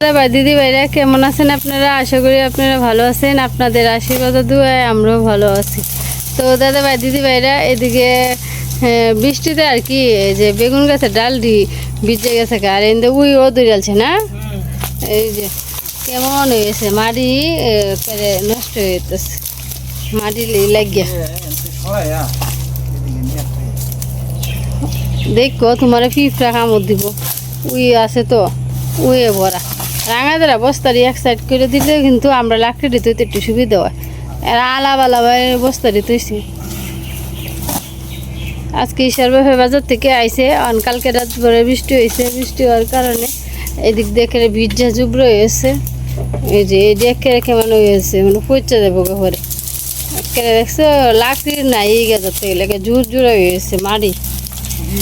দাদা ভাই দিদি ভাইরা, কেমন আছেন আপনারা? আশা করি আপনারা ভালো আছেন। আপনাদের আশীর্বাদ দুয়ায় আমরাও ভালো আছি। তো দাদা ভাই দিদি ভাইরা, এদিকে বৃষ্টিতে আর কি যে বেগুন গাছের ডালটি ভিজে গেছে আর এতে উই ও দৌড়ালছে না? এই যে, কেমন হয়েছে? মাটি নষ্ট হয়ে যেতেছে মাটি লাগিয়া। দেখো, তোমার ফিফটা কামড় দিব। উই আছে তো উয়ে ভরা। রাঙাদারা বস্তারি এক সাইড করে দিলে কিন্তু আমরা লাকড়ি তৈতে একটু সুবিধা হয়। আর আলাপ আলাপ বস্তারি তৈছি আজকে ঈশ্বর বাজার থেকে আইসে অন কালকে রাত ভরে বৃষ্টি হয়েছে বৃষ্টি হওয়ার কারণে এদিক দেখে ভিজা জুবড়ো হয়েছে এই যে এই দেখে কেমন হয়েছে মানে পচা দেবো ঘরে একেবারে দেখছ, লাকড়ি নাই এই গেছে লেগে জোর জোরে হয়েছে মাটি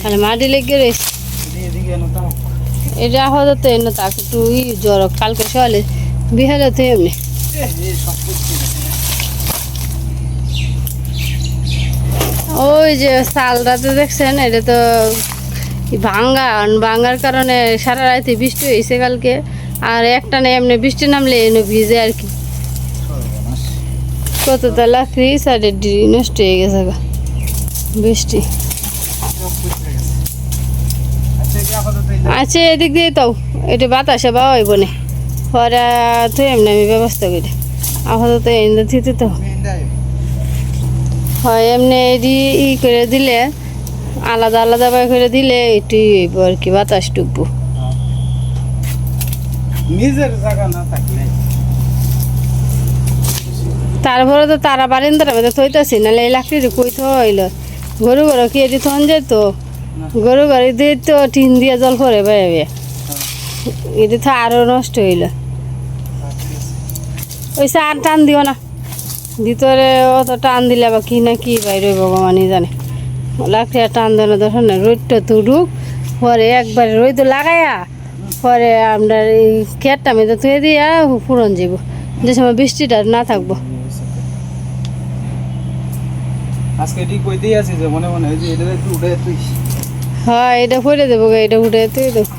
মানে মাটি লেগে রয়েছে এটা আপাতত এনে তাকে একটু ই জ্বর, কালকে সকালে বিহালে তো এমনি। ওই যে চালটাতে দেখছেন, এটা তো ভাঙ্গা, ভাঙ্গার কারণে সারা রাতে বৃষ্টি হয়েছে কালকে, আর একটা নেই এমনি বৃষ্টি নামলে এনে ভিজে আর কি। কতটা লাকড়ি, সাইডের ডিরি নষ্ট হয়ে গেছে বৃষ্টি। আছে এদিক দিয়ে তাও। এটা বাতাসে বা হইব না। পরে তো এমনি আমি ব্যবস্থা করি। আপাতত এনে দিতে তো। হয় এমনি এডি ই করে দিলে আলাদা আলাদা বাই করে দিলে একটু আর কি বাতাস ডুববো নিজের জায়গা না থাকলে। তারপরে তো তারা বারিন্দার মধ্যে থইতাছি নাহলে এই লাকড়ি কই থইল গরু ঘর কি এটি থন যায় তো গরু ঘরে দিয়ে তো টিন দিয়ে জল পরে বাইবে এটি তো আরও নষ্ট হইল। ওই আর টান দিও না। ভিতরে অত টান দিলে বা কি না কি বাইরে ভগবানই জানে। লাকড়ি আর টান দেওয়ার দরকার না রোদটা তুড়ুক পরে একবারে রোদ লাগাইয়া পরে আমরা এই খেটটা মেয়েদের থুয়ে দিয়া পুরন যাব। যে সময় বৃষ্টিটা না থাকব। আজকে ঠিক কইতেই আছি যে মনে মনে হয় যে এটা একটু উঠে তুই হ্যাঁ এটা ফুটে দেবো গো, এটা উঠে তুই দেবো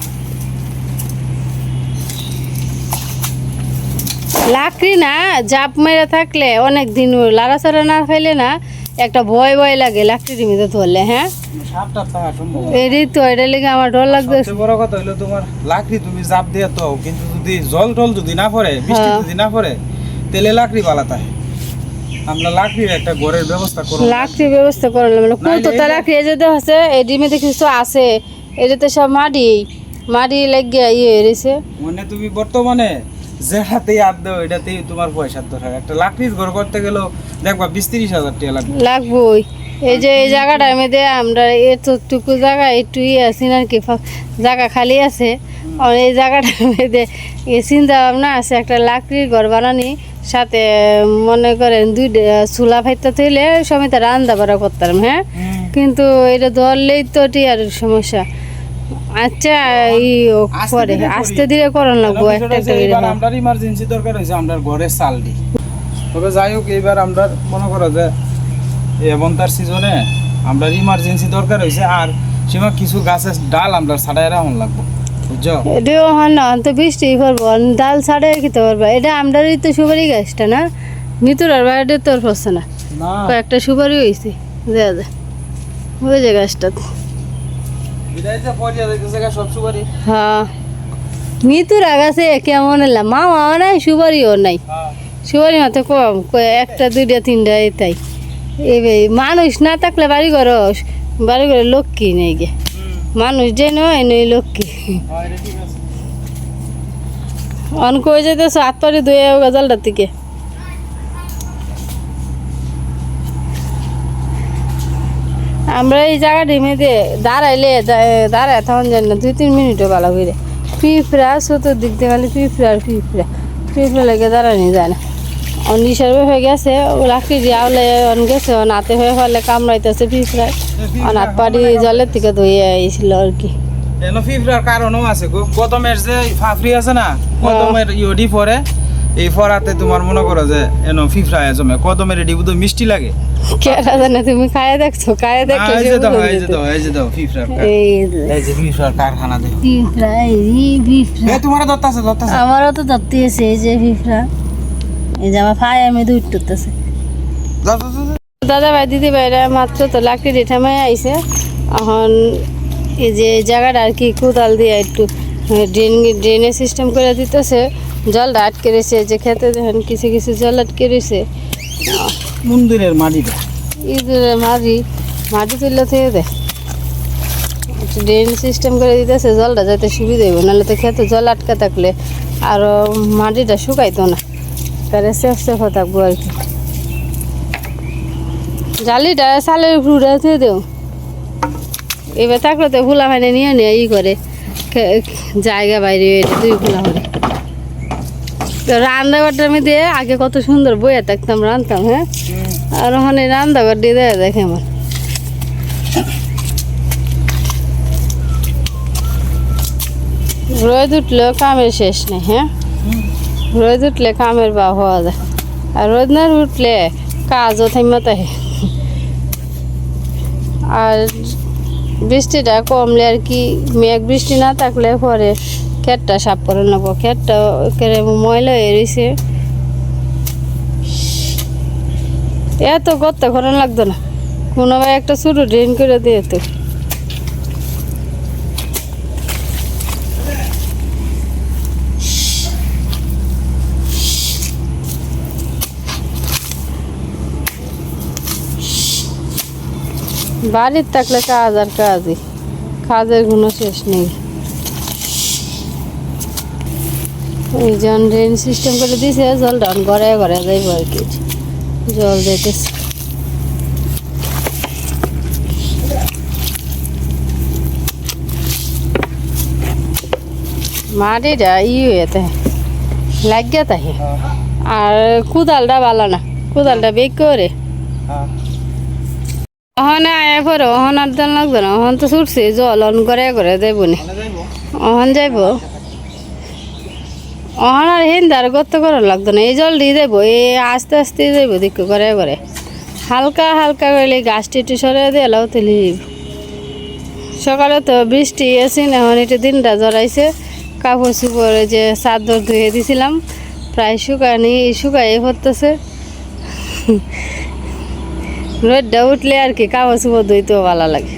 লাকড়ি না জাপ মেরে থাকলে অনেক দিন লাড়াচাড়া না খাইলে না একটা ভয় ভয় লাগে লাকড়ির মধ্যে ধরলে হ্যাঁ? থাকা তো এটা লেগে আমার ডর লাগবে। বড় কথা হলো তোমার লাকড়ি তুমি জাপ দিয়ে তো কিন্তু যদি জল টল যদি না পড়ে বৃষ্টি হ্যাঁ। যদি না পড়ে তাহলে লাকড়ি পালাতা আমরা লাকড়ির একটা ঘরের ব্যবস্থা করব। লাকড়ি ব্যবস্থা করলাম মানে কোন তো নাইলে খেয়ে যেতে হচ্ছে এই ডিমে দেখি তো আছে। এটাতে সব মাটি। মাটি লেগে ইয়ে মানে তুমি বর্তমানে যেটাতেই আদ দাও এটাতেই তোমার পয়সার দরকার একটা লাকড়ির ঘর করতে গেলেও দেখবা বিশ তিরিশ হাজার টাকা লাগবে। লাগবই। এই যে এই জায়গাটার মধ্যে আমরা এতটুকু জায়গা একটু ইয়ে আছি না কি জায়গা খালি আছে। আর এই জায়গাটার মধ্যে চিন্তা ভাবনা আছে একটা লাকড়ির ঘর বানানি। সাথে মনে করেন দুই চুলা ফাইতে থইলে সমেত রান্না বাড়া করতাম হ্যাঁ? কিন্তু এটা ধরলেই তো টিয়ার সমস্যা। আচ্ছা ই আস্তে করে। আস্তে ধীরে করার লাগবো একটা একটা এবার হ্যাঁ। আমরা ইমার্জেন্সি দরকার হয়েছে আমরা ঘরের চাল দিই। তবে যাই হোক এবার আমরা মনে করো যে এবং তার সিজনে আমরা ইমার্জেন্সি দরকার হয়েছে আর সীমা কিছু গাছের ডাল আমরা ছাড়াই রাখুন লাগবো। এটাও হয় না তো বৃষ্টি করব। ডাল ছাড়ে খেতে পারবা এটা আমরারই তো সুপারি গাছটা না? মিতুর আর বাইরে তোর পড়ছে না। কয়েকটা সুপারি হয়েছে দেয়া যায় ওই যে গাছটা। হ্যাঁ। মিতুর গাছে কেমন এলাম মামাও নাই সুপারিও নাই। হ্যাঁ। সুপারি মাত্র কম একটা দুইটা তিনটা এটাই। এই মানুষ না থাকলে বাড়ি ঘর বাড়ি ঘরে লক্ষ্মী নেই গে? মানুষ যে নয় নই লক্ষ্মী অন কই যেতেছো হাত পাড়ি ধুয়ে গজালটার থেকে আমরা এই জায়গাটির মধ্যে দাঁড়াইলে দাঁড়ায় তখন জানি না দুই তিন মিনিটও ভালো করে পিঁপড়া, চতুর্দিক দিয়ে খালি পিঁপড়া আর পিঁপড়া। পিঁপড়া লেগে দাঁড়ানি যায় না। অনিসার হয়ে গেছে ও লাকড়ি দিয়ে আউলে অন গেছে অন হাতে হয়ে ফেলে কামড়াইতেছে পিঁপড়ায় অন হাত পাড়ি জলের থেকে ধুয়ে আইছিল আর কি। এনো ফিফরার কারণও আছে গতমের যে ফাফরি আছে না গতমের ইওডি পরে এই ফরাতে তোমার মনে করো যে এনো ফিফরা জমে। কদমের এডি বুধ মিষ্টি লাগে। কেরা জানে তুমি খায় দেখছ খায় না, দেখলে এই যে দাও এই যে দাও এই যে দাও ফিফরার এই যে, এই যে ফিফরার কারখানা দেখো। পিঁপড়া, এই পিঁপড়া। এ তোমার দত্তাছে দত্তাছে আমারও তো ধরতে এসে এই যে পিঁপড়া এই যে আমার ফায় আমি দুধ যাও। দাদা ভাই দিদি ভাইরা মাত্র তো লাকড়ি রেঠামায় আইছে। এখন এই যে জায়গাটা আর কি কোদাল দিয়ে একটু ড্রেন ড্রেনের সিস্টেম করে দিতেছে। জলটা আটকে রয়েছে যে খেতে দেখেন কিছু কিছু জল আটকে রয়েছে। মন্দিরের মাটিটা। ঈদের মাটি মাটি তুললে থেকে দেয় ড্রেন সিস্টেম করে দিতেছে জলটা যাতে সুবিধা হইব। নাহলে তো খেতে জল আটকা থাকলে আরও মাটিটা শুকাইতো না। তাহলে সেফ সেফ থাকব আর কি। জালিটা সালের উপরে দিয়ে দেও। এবার থাকলে তো ফুলা ফাইনে নিয়ে নিয়ে ই করে জায়গা বাইরে দুই ফুলা করে তো রান্নাঘরটার মধ্যে আগে কত সুন্দর বইয়া থাকতাম রান্তাম হ্যাঁ? আর ওখানে রান্নাঘর দিয়ে দেয় দেখে আমার। রোদ উঠলেও কামের শেষ নেই হ্যাঁ? রোদ উঠলে কামের বা হওয়া যায়। আর রোদ না উঠলে কাজও থাইমা তাহে আর বৃষ্টিটা কমলে আর কি, মেঘ বৃষ্টি না থাকলে পরে খেটটা সাফ করে নেব খেটটা ময়লা হয়ে রয়েছে এত করতে করান লাগতো না। কোনো একটা ছোটো ড্রেন করে দিয়ে তো বাড়ির থাকলে কাজ আর কাজই কাজের কোনো শেষ নেই এই জন ড্রেন সিস্টেম করে দিয়েছে জল ডাউন ঘরে ঘরে যাইব আর কি জল যেতেছে মাটিটা ই হয়ে থাকে লাগিয়া থাকে আর কুদালটা ভালো না কুদালটা বেগ করে হ্যাঁ। আয়া পরে অহন আর দান লাগবে না। অহন তো ছুটছে জল অন করে করে যাইব নি? অহন যাইব? অহন আর হিন্দ আর গত করা লাগতো না। এই জল দিয়ে যাইব এই আস্তে আস্তে যাইব দিক করে করে। হালকা হালকা করলে গাছটি একটু সরে দিয়ে এলাও তেলে সকালে তো বৃষ্টি না এখন একটু দিনটা জড়াইছে। কাপড় চুপড়ে যে চাদর ধুয়ে দিছিলাম। প্রায় শুকানি শুকাই পড়তেছে। রোদটা উঠলে আর কি কাপড় চুপড় ধুইতেও ভালো লাগে।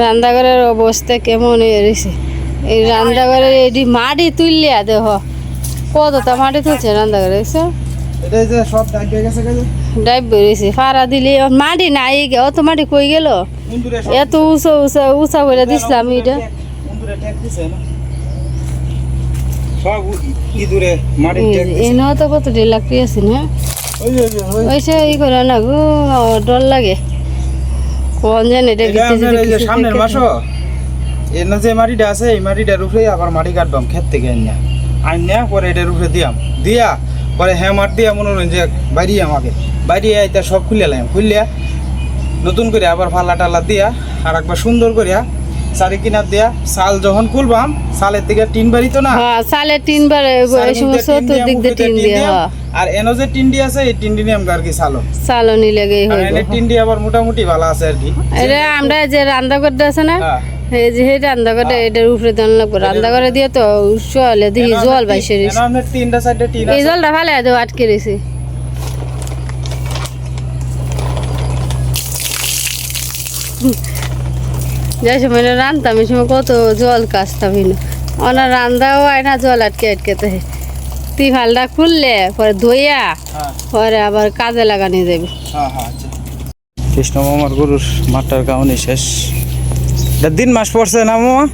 রান্নাঘরের অবস্থা কেমন হয়ে রয়েছে এই রান্নাঘরের এটি মাটি তুললে দেহ। কতটা মাটি তুলছে রান্নাঘরে দেখছ ডাইবে বেরিয়েছে ফাড়া দিলে মাটি নাই অত মাটি কই গেল। এত উঁচা উঁচা উঁচা করে দিছিলাম এটা। এনে তো কত লাকড়ি আছে না? না লাগে সামনের না যে আছে এই উপরে আবার থেকে আইনা পরে এটার উপরে দিয়া পরে হ্যাঁ মাঠ দিয়া মনে আমাকে বাইরে নতুন করে আবার ফাল্লা টালা দিয়া আর একবার সুন্দর করিয়া চারি কিনার দিয়া চাল যখন খুলবাম চালের থেকে টিন বাড়ি তো না? হ্যাঁ সালে এই টিন দিয়া, দিয়ে টিন দিয়ে দিয়া, হ্যাঁ। আর এনো যে টিন্ডি আছে এই টিন্ডি নিয়ে আমরা আর কি লেগে আর হইব। এনে টিন্ডি আবার মোটামুটি ভালো আছে আর কি। এটা আমরা যে রান্না করতে আছে না হ্যাঁ। এই যে রান্না করে এটার উপরে দেন লাগবে। রান্না করে দিয়ে তো জল বাইসে তিন- রয়েছে। এনো আপনার তিনটা সাইডে টিন এই জলটা ভালো আটকে রয়েছে। যে সময় না রান্তাম এই সময় কত জল কাচতাম না ওনার রান্দাও হয় না জল আটকে আটকে আটকেতে তিফালটা খুললে পরে ধুইয়া হ্যাঁ। পরে আবার কাজে লাগানি যাবে হ্যাঁ হ্যাঁ আচ্ছা। কৃষ্ণ মামার গরুর মাঠটার কাউনি শেষ। দিন মাস পড়ছে না মামা?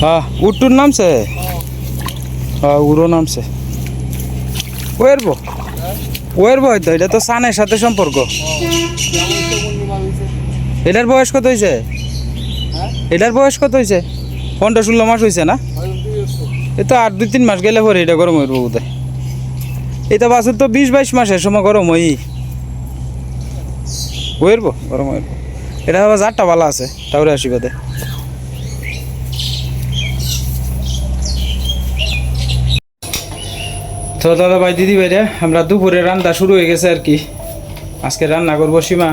হ্যাঁ উট্টুর নামছে? হ্যাঁ। উড়ো নামছে। ওয়েরবো ওয়েরবো হয়তো এটা তো সানের সাথে সম্পর্ক। এটার বয়স কত হয়েছে এটার বয়স কত হয়েছে পনেরো ষোলো মাস হয়েছে না? এই তো আর দুই তিন মাস গেলে পরে এটা গরম হইব বোধ এটা বাছুর তো বিশ বাইশ মাসের সময় গরম হই। হইব, গরম হইব। এটা আবার চারটা ভালো আছে, তাহলে আসি বাদে। তো দাদা ভাই, দিদি ভাইরে, আমরা দুপুরে রান্না শুরু হয়ে গেছে আর কি। আজকে রান্না করব সীমা।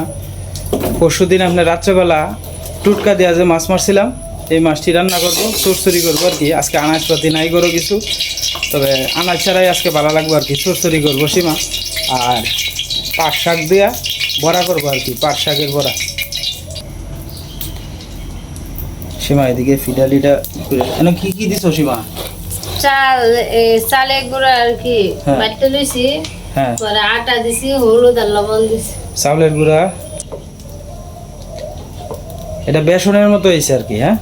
পরশু দিন আপনার রাত্রেবেলা টুটকা দেওয়া যে মাছ মারছিলাম। এই মাছটি রান্না করব, চুরচুরি করব আর কি। আজকে আনাজপাতি নাই করো কিছু। তবে আনাজ ছাড়াই আজকে ভালো লাগবো আর কি। চুরচুরি করব সীমা। আর পাট শাক দিয়া বড়া করব আর কি, পাট শাকের বড়া। সীমা, এদিকে ফিডালিটা কি কি দিছো সীমা? চাল এ, চালে গুঁড়া আর কি হ্যাঁ। লইছি হ্যাঁ। পরে আটা দিছি হলুদ আর লবণ দিছি। চাউলের গুঁড়া। এটা বেসনের মতো হয়েছে আর কি হ্যাঁ?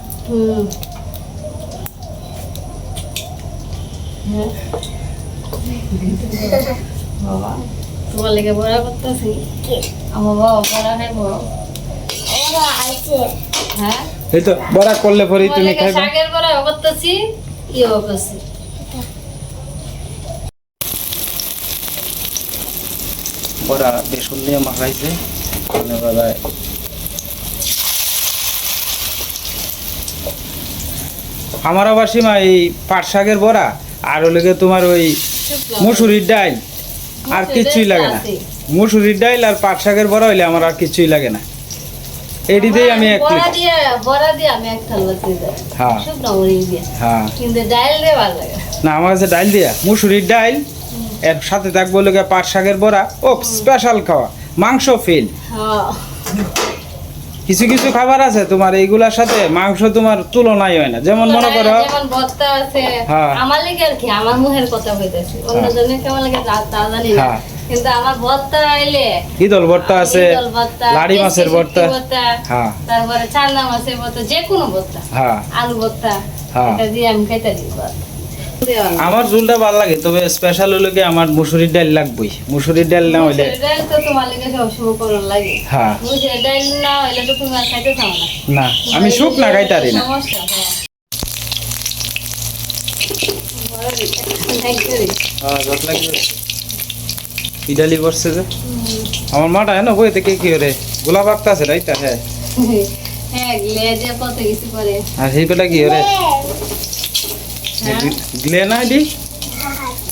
হ্যাঁ। বাবা তোমার লেগে বড়া করতেছি। আমার বাবা বড়া খাইবো হ্যাঁ? এই তো বড়া করলে তোমার তুমি খাইবা। শাকের বড়া করতেছি। ইয়েও করছি বড়া বেসন দিয়ে মাখাইছে। আমার আবার সীমা এই পাট শাকের বড়া আর ওলেগে তোমার ওই মুসুরির ডাল আর কিচ্ছুই লাগে না। মুসুরির ডাল আর পাট শাকের বড়া হইলে আমার আর কিছুই লাগে না। এটিতেই আমি এক বড়া দিয়ে বড়া দিয়ে আমি এক থালা হ্যাঁ। শুকনো মরিচ দিয়ে। হ্যাঁ। কিন্তু ডাল দিয়ে ভালো লাগে। না আমার কাছে ডাল দিয়া। মুসুরির ডাল এর সাথে থাকব লোকে পাট শাকের বড়া। ও স্পেশাল খাওয়া। মাংস ফেল হ্যাঁ। কিছু কিছু খাবার আছে তোমার এইগুলার সাথে মাংস তোমার তুলনাই হয় না। যেমন মনে করো যেমন ভর্তা আছে হ্যাঁ। আমার লেগে আর কি আমার মুখের কথা অন্য হ্যাঁ। জনের কেমন লাগে তা জানি না। কিন্তু আমার ভর্তা আইলে ইদল ভর্তা আছে লাড়ি মাছের ভর্তা হ্যাঁ। তারপরে চান্দা মাছের ভর্তা যে কোনো ভর্তা হ্যাঁ। আলু ভর্তা হ্যাঁ। এটা দিয়ে আমি খাইতে দিই না। আমার ঝুলটা ভালো লাগে তবে স্পেশাল হলো কি আমার মুসুরির ডাল লাগবেই। মুসুরির ডাল না হইলে মুসুরির ডাল তো তোমার লেগে সবসময় করুন লাগে। হ্যাঁ। মুসুরির ডাল না হইলে তো তুমি আর খাইতে চাও না। না আমি শুক না খাইতারি না। সমস্যা, হ্যাঁ। হ্যাঁ লাগবে ইডালি করছে যে। আমার মাটা হ্যাঁ বই থেকে কি করে গোলাপ আঁকতে আছে রাইতা হ্যাঁ। হ্যাঁ আর সেই পেটা কি করে হ্যাঁ? গ্লে না দি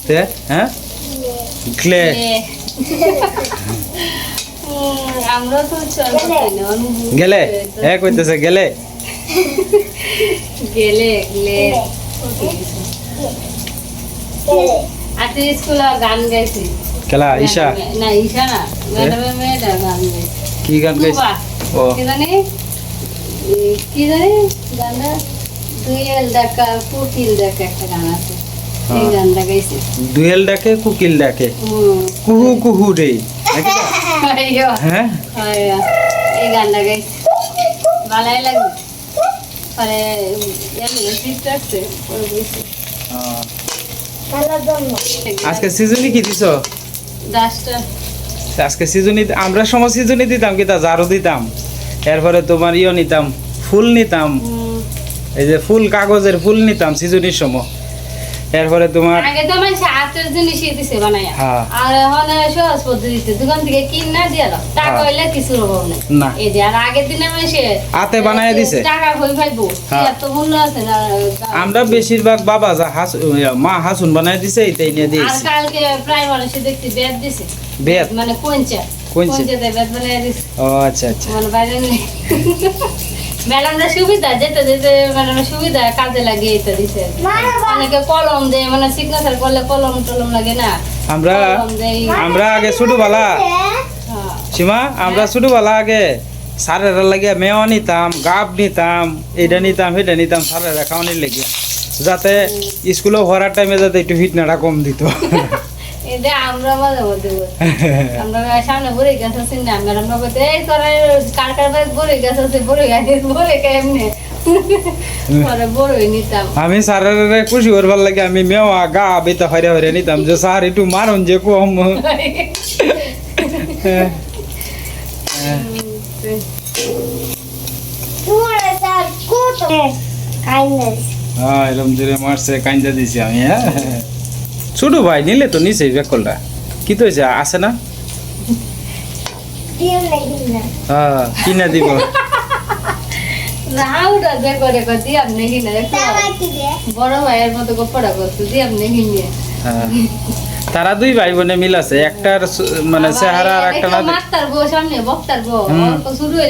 তে হ্যাঁ? গ্লে। গেলে। হ্যাঁ কইতেছে গেলে। গেলে লে কত আজকে স্কুলে গান গাইছি খেলা ঈশা? না ঈশা না ম্যাডামের মেয়েটা গান কি গান গাইছে? ও। কি জানি? কি জানি? গানটা? দুইয়েল ডাকা কুকিল ডাকা একটা গান আছে। এই হ্যাঁ। গানটা গাইছে। দুয়েল ডাকে কুকিল ডাকে। কুহু কুহু রে। হ্যাঁ? এই গানটা গাইছে। ভালোই লাগবে পরে এমনি ফিট রাখছে পরে বইছে। আজকে সিজনে কি দিছ? আজকে সিজনই আমরা সময় সিজনই দিতাম কি তা? জারো দিতাম। এরপরে তোমার ইয়ে নিতাম ফুল নিতাম। এই যে ফুল কাগজের ফুল নিতাম সিজনের সময়। এরপরে তোমার আগে তো মানুষ হাতের জিনিসই দিছে বানায়া। হ্যাঁ। আর এখন সহজ পদ্ধতিতে দোকান থেকে কিন না দিয়ে দাও। টাকা হ্যাঁ। হইলে কিছু অভাব নাই। না। এই যে আর আগের দিনে মানুষে হাতে বানায় দিছে। টাকা হই পাইবো? হ্যাঁ। এত মূল্য আছে না আমরা বেশিরভাগ বাবা যা হাস মা হাসুন বানায় দিছে এইটাই নিয়ে আর কালকে প্রায় মানুষে দেখছি বেদ দিছে। বেত মানে কোনচা? কোনচাতে বেদ বানায় দিছে। ও আচ্ছা আচ্ছা। মানে বাইরে নেই। ম্যাডামরা সুবিধা যেতে যেতে ম্যাডামরা সুবিধা কাজে লাগিয়ে এটা দিছে অনেকে কলম দেয় মানে সিগনেচার করলে কলম টলম লাগে না। আমরা আমরা আগে ছোটবেলা হ্যাঁ। সীমা আমরা ছোটবেলা আগে সারেরা লাগিয়া মেওয়া নিতাম গাব নিতাম এটা নিতাম সেটা নিতাম সারেরা খাওয়ানির লেগে যাতে স্কুলে ভরার টাইমে যাতে একটু ফিটনাটা কম দিত। এটা আমরা মাঝে মধ্যে আমরা সামনে বড়ি গাছ আছে না ম্যাডাম বলতে এই তোরা কার কার গাছ আছে গাছ এমনি আমি সারেরা খুশি করবার লাগে আমি মেওয়া গাব এটা হরে হরে নিতাম যে স্যার একটু মারুন যে কম। হ্যাঁ এরকম জোরে মারছে কাইন্দা দিছি আমি হ্যাঁ। ছোট ভাই নিলে তো নিছে বেকলটা। কি তো হয়েছে আছে না? হ্যাঁ কিনা দিব। ভাইয়ের হ্যাঁ। তারা দুই ভাই বোনে মিল আছে একটার মানে চেহারা আর একটা না সামনে বক্তার। অল্প শুরু হয়ে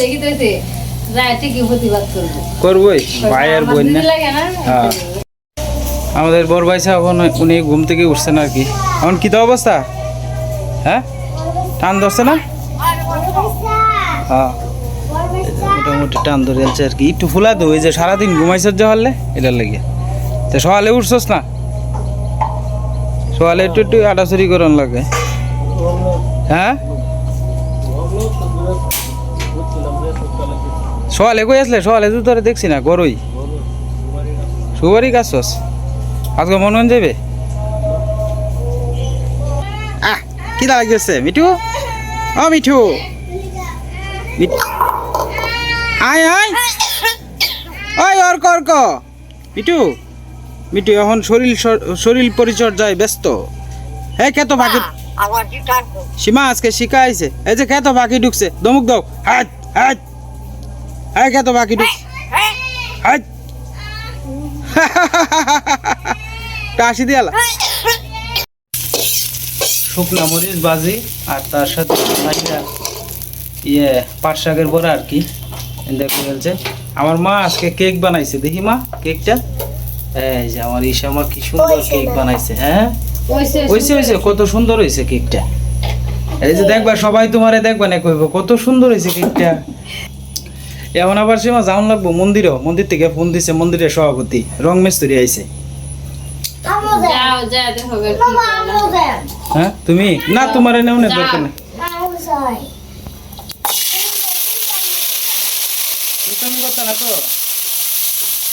করব। করবই ভাই বোন না। লাগে না হ্যাঁ। আমাদের বড় ভাই সাহেব উনি ঘুম থেকে উঠছেন আর কি। এখন কি তো অবস্থা? হ্যাঁ? টান ধরছে না? হ্যাঁ। মোটামুটি টান ধরে যাচ্ছে আর কি। একটু ফুলা তো ওই যে সারাদিন ঘুমাইছ যে হলে এটার লেগে। তো সকালে উঠছস না? সকালে একটু একটু আটাচুরি করন লাগে। হ্যাঁ? সকালে কই আসলে? সকালে তো তোরা দেখছি না, গরই। সুবারই কাজ আজকে মন মন যাবে আহ কি লাগছে মিঠু? ও মিঠু। আয় আয়। ওই অর্ক অর্ক। মিঠু মিঠু এখন শরীর শরীর পরিচর্যায় ব্যস্ত। হ্যাঁ কেত বাকি সীমা আজকে শিখাইছে। এই যে কেত বাকি ঢুকছে দমুক দাও। হাত হাত হ্যাঁ কেত বাকি ঢুকছে। হাত কাশি দিয়ালা শুকনা মরিচ বাজি আর তার সাথে ইয়ে পাট শাকের বড়া আর কি। দেখে ফেলছে। আমার মা আজকে কেক বানাইছে দেখি মা কেকটা। এই যে আমার ঈশা আমার কি সুন্দর কেক বানাইছে হ্যাঁ? হয়েছে হয়েছে কত সুন্দর হয়েছে কেকটা। এই যে দেখবা সবাই তোমারে দেখবা না কইব কত সুন্দর হয়েছে কেকটা। এখন আবার সীমা যাওন লাগবো মন্দিরও। মন্দির থেকে ফোন দিছে মন্দিরের সভাপতি রং মিস্ত্রি আইছে যাও যা দেখো এবার কি করে না। হ্যাঁ তুমি না তোমার এনেও না দরকার নেই তুমি করতে না তো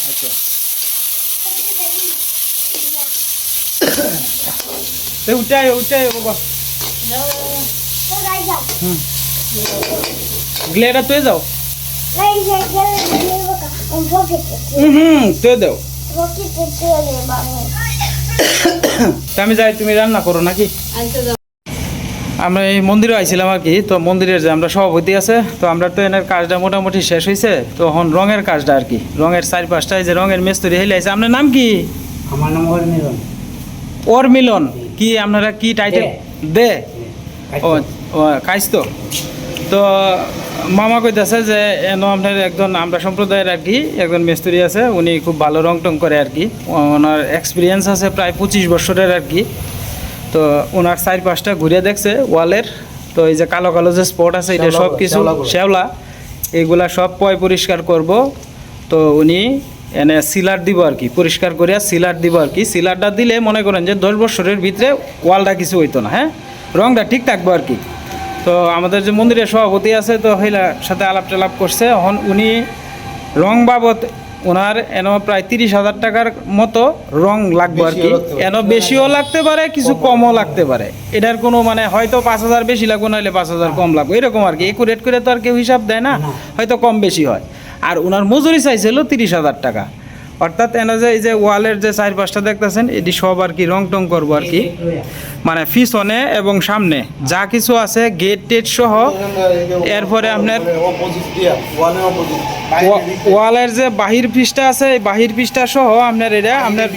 আচ্ছা বাবা গ্লেটা তুই যাও হুম তুই দাও তা আমি যাই তুমি রান্না করো নাকি? আমরা এই মন্দিরে আইছিলাম আর কি তো মন্দিরের যে আমরা সভাপতি আছে তো আমরা তো এনার কাজটা মোটামুটি শেষ হয়েছে তো এখন রঙের কাজটা আর কি রঙের চার পাঁচটা যে রঙের মিস্ত্রি হেলে আছে আপনার নাম কি? আমার নাম হরিমিলন ওর মিলন কি আপনারা কি টাইটেল দে। ও ও খাইছ তো তো মামা কইতেছে যে এন আপনার একজন আমরা সম্প্রদায়ের আর কি একজন মিস্ত্রি আছে উনি খুব ভালো রং টং করে আর কি। ওনার এক্সপিরিয়েন্স আছে প্রায় পঁচিশ বছরের আর কি। তো ওনার চার পাঁচটা ঘুরে দেখছে ওয়ালের। তো এই যে কালো কালো যে স্পট আছে এটা সব কিছু শ্যাওলা। এগুলা সব পয় পরিষ্কার করব। তো উনি এনে সিলার দিব আর কি পরিষ্কার করিয়া সিলার দিব আর কি। সিলারটা দিলে মনে করেন যে দশ বছরের ভিতরে ওয়ালটা কিছু হইতো না হ্যাঁ? রংটা ঠিক থাকব আর কি। তো আমাদের যে মন্দিরের সভাপতি আছে তো হইলার সাথে আলাপ টালাপ করছে। এখন উনি রং বাবদ ওনার এন প্রায় তিরিশ হাজার টাকার মতো রং লাগবে আর কি। এন বেশিও লাগতে পারে কিছু কমও লাগতে পারে। এটার কোনো মানে হয়তো পাঁচ হাজার বেশি লাগবে নাহলে পাঁচ হাজার কম লাগবে। এরকম আর কি। একুরেট করে তো আর কেউ হিসাব দেয় না। হয়তো কম বেশি হয়। আর ওনার মজুরি চাইছিল তিরিশ হাজার টাকা। অর্থাৎ এনে যে এই যে ওয়ালের যে চার পাঁচটা দেখতেছেন, এটি সব আর কি রং টং করব আর কি। মানে পিছনে এবং সামনে যা কিছু আছে গেট টেট সহ, এরপরে আপনার ওয়া- ওয়ালের যে বাহির পিসটা আছে, এই বাহির পিসটা সহ আপনার এটা আপনার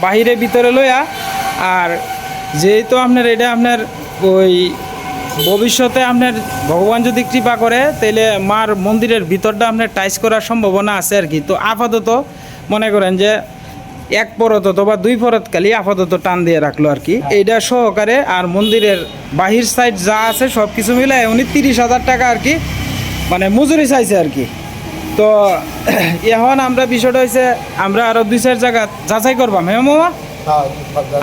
বাহিরে ভিতরে লইয়া, আর যেহেতু আপনার এটা আপনার ওই ভবিষ্যতে আপনার ভগবান যদি কৃপা করে তাহলে মার মন্দিরের ভিতরটা আপনার টাইস করার সম্ভাবনা আছে আর কি। তো আপাতত মনে করেন যে এক পরত অথবা দুই পরত খালি আপাতত টান দিয়ে রাখল আর কি। এইটা সহকারে আর মন্দিরের বাহির সাইড যা আছে সব কিছু মিলাই উনি তিরিশ হাজার টাকা আর কি মানে মজুরি চাইছে আর কি। তো এখন আমরা বিষয়টা হয়েছে আমরা আরও দুই চার জায়গা যাচাই করবাম হ্যাঁ মামা?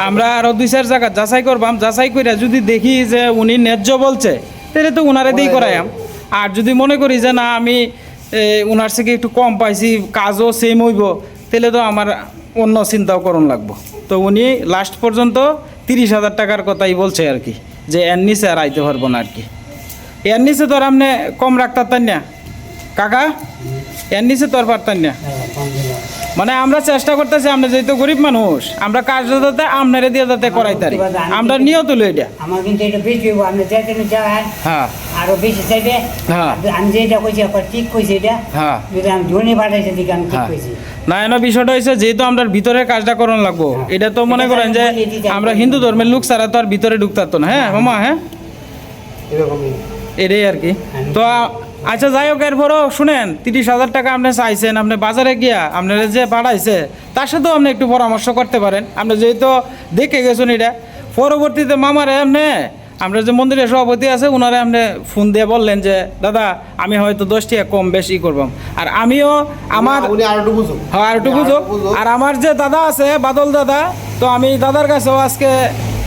আমরা আরও দুই চার জায়গা যাচাই করবাম যাচাই করে যদি দেখি যে উনি ন্যায্য বলছে তাহলে তো উনারে দিয়ে করাইম আর যদি মনে করি যে না আমি এ, উনার থেকে একটু কম পাইছি কাজও সেম হইব তাহলে তো আমার অন্য চিন্তাও করণ লাগবো। তো উনি লাস্ট পর্যন্ত তিরিশ হাজার টাকার কথাই বলছে আর কি, যে এর নিচে আর আইতে পারব না আর কি। এর নিচে তো আর আপনি কম রাখতার না। কাকা, এর নিচে তো আর পারতেন না। মানে আমরা চেষ্টা করতেছি আমরা যেহেতু গরিব মানুষ আমরা কাজটা যাতে আপনারে দিয়ে যাতে করাইতারি আমরা নিয়ত হলো এটা। আমার কিন্তু এটা বেশি হইব আপনি যেখানে যান হ্যাঁ। আরও বেশি চাইবে হ্যাঁ। আমি যেটা কইছি ঠিক কইছি এটা। হ্যাঁ। যদি আমি জনি পাঠাইছি দিকে আমি ঠিক হ্যাঁ। কইছি। না এনে বিষয়টা হচ্ছে যেহেতু আমরা ভিতরে কাজটা করন লাগবো হ্যাঁ। এটা তো মনে করেন যে আমরা হিন্দু ধর্মের লোক ছাড়া তো আর ভিতরে ঢুকতারতো না হ্যাঁ মামা হ্যাঁ। এরকমই। এটাই আর কি। হ্যাঁ। তো আচ্ছা যাই হোক এরপরও শুনেন তিরিশ হাজার টাকা আপনি চাইছেন আপনি বাজারে গিয়া আপনারা যে পাঠাইছে তার সাথেও আপনি একটু পরামর্শ করতে পারেন। আপনি যেহেতু দেখে গেছেন এটা পরবর্তীতে মামারে আপনি আমরা যে মন্দিরের সভাপতি আছে ওনারে আপনি ফোন দিয়ে বললেন যে দাদা আমি হয়তো দশ টাকা কম বেশি করবাম আর আমিও আমার হ্যাঁ আর একটু বুঝো আর আমার যে দাদা আছে বাদল দাদা তো আমি দাদার কাছেও আজকে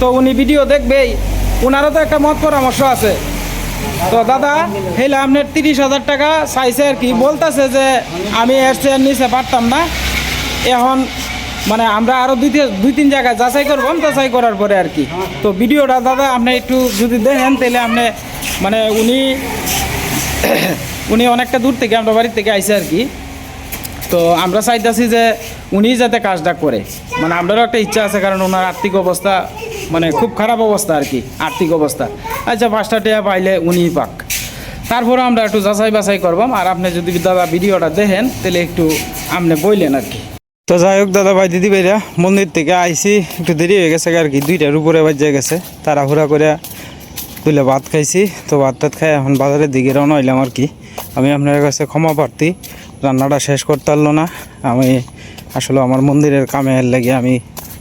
তো উনি ভিডিও দেখবেই ওনারও তো একটা মত পরামর্শ আছে। তো দাদা হেলে আপনার তিরিশ হাজার টাকা চাইছে আর কি। বলতেছে যে আমি এর চেয়ে নিচে পারতাম না। এখন মানে আমরা আরও দুই দুই তিন জায়গায় যাচাই করবাম যাচাই করার পরে আর কি। তো ভিডিওটা দাদা, আপনি একটু যদি দেখেন তাহলে আপনি মানে উনি উনি অনেকটা দূর থেকে আমরা বাড়ি থেকে আইসে আর কি। তো আমরা চাইতেছি যে উনি যাতে কাজটা করে। মানে আমারও একটা ইচ্ছা আছে, কারণ ওনার আর্থিক অবস্থা মানে খুব খারাপ অবস্থা আর কি, আর্থিক অবস্থা। আচ্ছা পাঁচটা টিয়া পাইলে উনি পাক। তারপরে আমরা একটু যাচাই বাছাই করবাম আর আপনি যদি দাদা ভিডিওটা দেখেন, তাহলে একটু আপনি বললেন আর কি। তো যাই হোক দাদা ভাই দিদি ভাইরা মন্দির থেকে আইসি একটু দেরি হয়ে গেছে আর কি, দুইটার উপরে বাজে গেছে। তাড়াহুড়া করে তুলে ভাত খাইছি। তো ভাত টাত খাই এখন বাজারের দিকে রওনা হইলাম আর কি। আমি আপনার কাছে ক্ষমা প্রার্থী। রান্নাটা শেষ করতে পারল না। আমি আসলে আমার মন্দিরের কামের লেগে আমি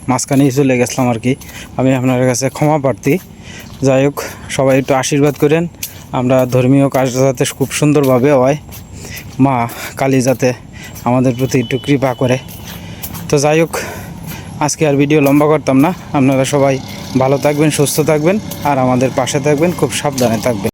মাঝখানে চলে গেছিলাম আর কি। আমি আপনার কাছে ক্ষমা প্রার্থী। যাই হোক, সবাই একটু আশীর্বাদ করেন। আমরা ধর্মীয় কাজ যাতে খুব সুন্দরভাবে হয়, মা কালী যাতে আমাদের প্রতি একটু কৃপা করে। তো যাই হোক, আজকে আর ভিডিও লম্বা করতাম না। আপনারা সবাই ভালো থাকবেন, সুস্থ থাকবেন, আর আমাদের পাশে থাকবেন, খুব সাবধানে থাকবেন।